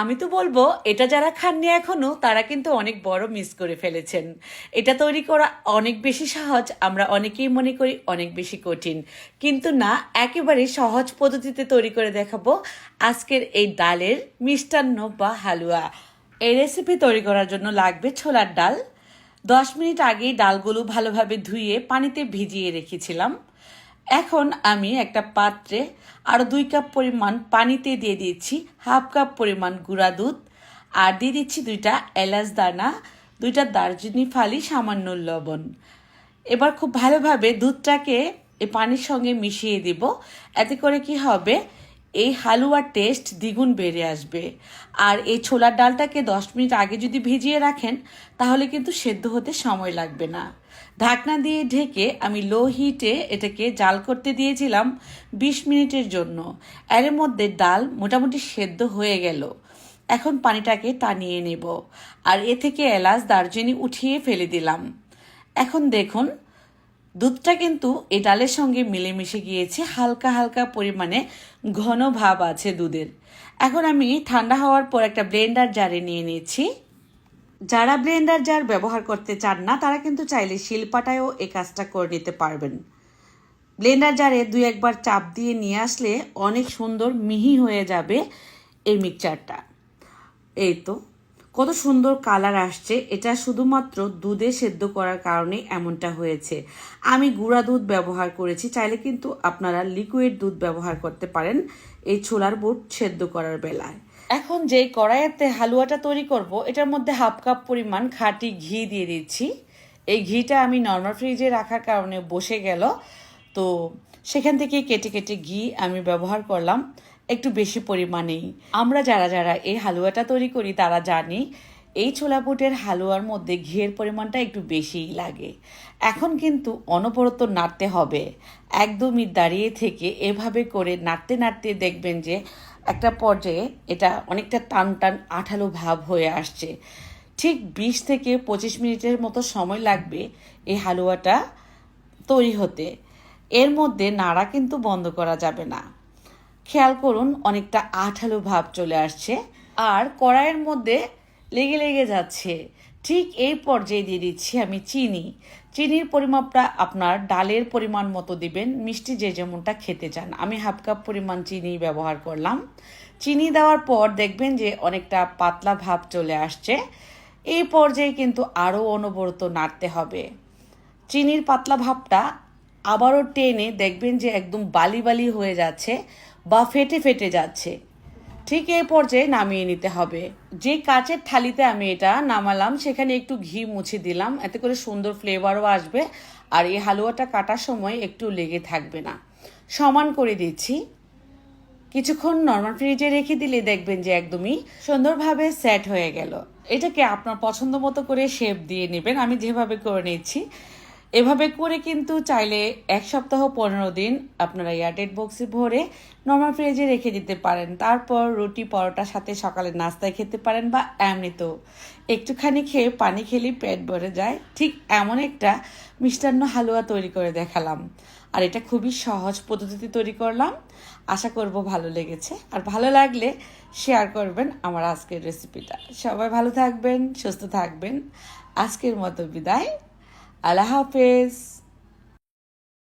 আমি তো বলব, এটা যারা খাননি এখনও, তারা কিন্তু অনেক বড় মিস করে ফেলেছেন। এটা তৈরি করা অনেক বেশি সহজ, আমরা অনেকেই মনে করি অনেক বেশি কঠিন। কিন্তু না, একেবারে সহজ পদ্ধতিতে তৈরি করে দেখাবো আজকের এই ডালের মিষ্টান্ন বা হালুয়া। এই রেসিপি তৈরি করার জন্য লাগবে ছোলার ডাল। দশ মিনিট আগেই ডালগুলো ভালোভাবে ধুয়ে পানিতে ভিজিয়ে রেখেছিলাম। এখন আমি একটা পাত্রে আরও দুই কাপ পরিমাণ পানিতে দিয়ে দিচ্ছি হাফ কাপ পরিমাণ গুঁড়া দুধ, আর দিয়ে দিচ্ছি দুইটা এলাচ দানা, দুইটা দারচিনি ফালি, সামান্য লবণ। এবার খুব ভালোভাবে দুধটাকে এই পানির সঙ্গে মিশিয়ে দিব, এতে করে কি হবে, এই হালুয়ার টেস্ট দ্বিগুণ বেড়ে আসবে। আর এই ছোলার ডালটাকে দশ মিনিট আগে যদি ভিজিয়ে রাখেন, তাহলে কিন্তু সেদ্ধ হতে সময় লাগবে না। ঢাকনা দিয়ে ঢেকে আমি লো হিটে এটাকে জাল করতে দিয়েছিলাম বিশ মিনিটের জন্য। এর মধ্যে ডাল মোটামুটি সেদ্ধ হয়ে গেল। এখন পানিটাকে টানিয়ে নেব আর এ থেকে এলাচ, দারচিনি উঠিয়ে ফেলে দিলাম। এখন দেখুন, দুধটা কিন্তু এই ডালের সঙ্গে মিলেমিশে গিয়েছে, হালকা হালকা পরিমাণে ঘন ভাব আছে দুধের। এখন আমি ঠান্ডা হওয়ার পর একটা ব্লেন্ডার জারে নিয়ে নিয়েছি। যারা ব্লেন্ডার জার ব্যবহার করতে চান না, তারা কিন্তু চাইলে শিলপাটায়ও এই কাজটা করে নিতে পারবেন। ব্লেন্ডার জারে দুই একবার চাপ দিয়ে নিয়ে আসলে অনেক সুন্দর মিহি হয়ে যাবে এই মিক্সচারটা। এই তো, কত সুন্দর কালার আসছে। এটা শুধুমাত্র দুধে সেদ্ধ করার কারণে এমনটা হয়েছে। আমি গুঁড়া দুধ ব্যবহার করেছি, চাইলে কিন্তু আপনারা লিকুইড দুধ ব্যবহার করতে পারেন এই ছোলার বুট সেদ্ধ করার বেলায়। এখন যে কড়াইতে হালুয়াটা তৈরি করব, এটার মধ্যে হাফ কাপ পরিমাণ খাঁটি ঘি দিয়ে দিচ্ছি। এই ঘিটা আমি নর্মাল ফ্রিজে রাখার কারণে বসে গেল। তো সেখান থেকে কেটে কেটে ঘি আমি ব্যবহার করলাম, একটু বেশি পরিমাণেই। আমরা যারা যারা এই হালুয়াটা তৈরি করি, তারা জানি এই ছোলা বুটের হালুয়ার মধ্যে ঘিয়ের পরিমাণটা একটু বেশিই লাগে। এখন কিন্তু অনবরত নাড়তে হবে। একদমই দাঁড়িয়ে থেকে এভাবে করে নাড়তে নাড়তে দেখবেন যে একটা পর্যায়ে এটা অনেকটা টান টান আঠালো ভাব হয়ে আসছে। ঠিক বিশ থেকে পঁচিশ মিনিটের মতো সময় লাগবে এই হালুয়াটা তৈরি হতে। এর মধ্যে নাড়া কিন্তু বন্ধ করা যাবে না। খেয়াল করুন, অনেকটা আঠালো ভাব চলে আসছে। আর কড়াইয়ের মধ্যে লেগে লেগে যাচ্ছে। ঠিক এই পর্যায়ে দিয়ে দিচ্ছি আমি চিনি। চিনির পরিমাপটা আপনার ডালের পরিমাণ মতো দিবেন, মিষ্টি যে যেমনটা খেতে চান। আমি হাফ কাপ পরিমাণ চিনি ব্যবহার করলাম। চিনি দেওয়ার পর দেখবেন যে অনেকটা পাতলা ভাব চলে আসছে। এই পর্যায়ে কিন্তু আরও অনবরত নাড়তে হবে। চিনির পাতলা ভাবটা আবারও টেনে দেখবেন যে একদম বালি বালি হয়ে যাচ্ছে বা ফেটে ফেটে যাচ্ছে। ঠিক এই পর্যায়ে নামিয়ে নিতে হবে। যে কাচের থালিতে আমি এটা নামালাম, সেখানে একটু ঘি মুছে দিলাম। এতে করে সুন্দর ফ্লেভারও আসবে আর এই হালুয়াটা কাটার সময় একটু লেগে থাকবে না। সমান করে দিচ্ছি। কিছুক্ষণ নর্মাল ফ্রিজে রেখে দিলে দেখবেন যে একদমই সুন্দরভাবে সেট হয়ে গেল। এটাকে আপনার পছন্দ মতো করে শেপ দিয়ে নেবেন। আমি যেভাবে করে নিচ্ছি এভাবে করে কিন্তু চাইলে এক সপ্তাহ, পনেরো দিন আপনারা এয়ারটেড বক্সে ভরে নর্মাল ফ্রিজে রেখে দিতে পারেন। তারপর রুটি, পরোটার সাথে সকালে নাস্তায় খেতে পারেন বা এমনিতেও একটুখানি খেয়ে পানি খেলেই পেট ভরে যায়। ঠিক এমন একটা মিষ্টান্ন হালুয়া তৈরি করে দেখালাম। আর এটা খুবই সহজ পদ্ধতিতে তৈরি করলাম। আশা করব ভালো লেগেছে। আর ভালো লাগলে শেয়ার করবেন আমার আজকের রেসিপিটা সবাই ভালো থাকবেন, সুস্থ থাকবেন। আজকের মতো বিদায়। আল্লাহ হাফেজ।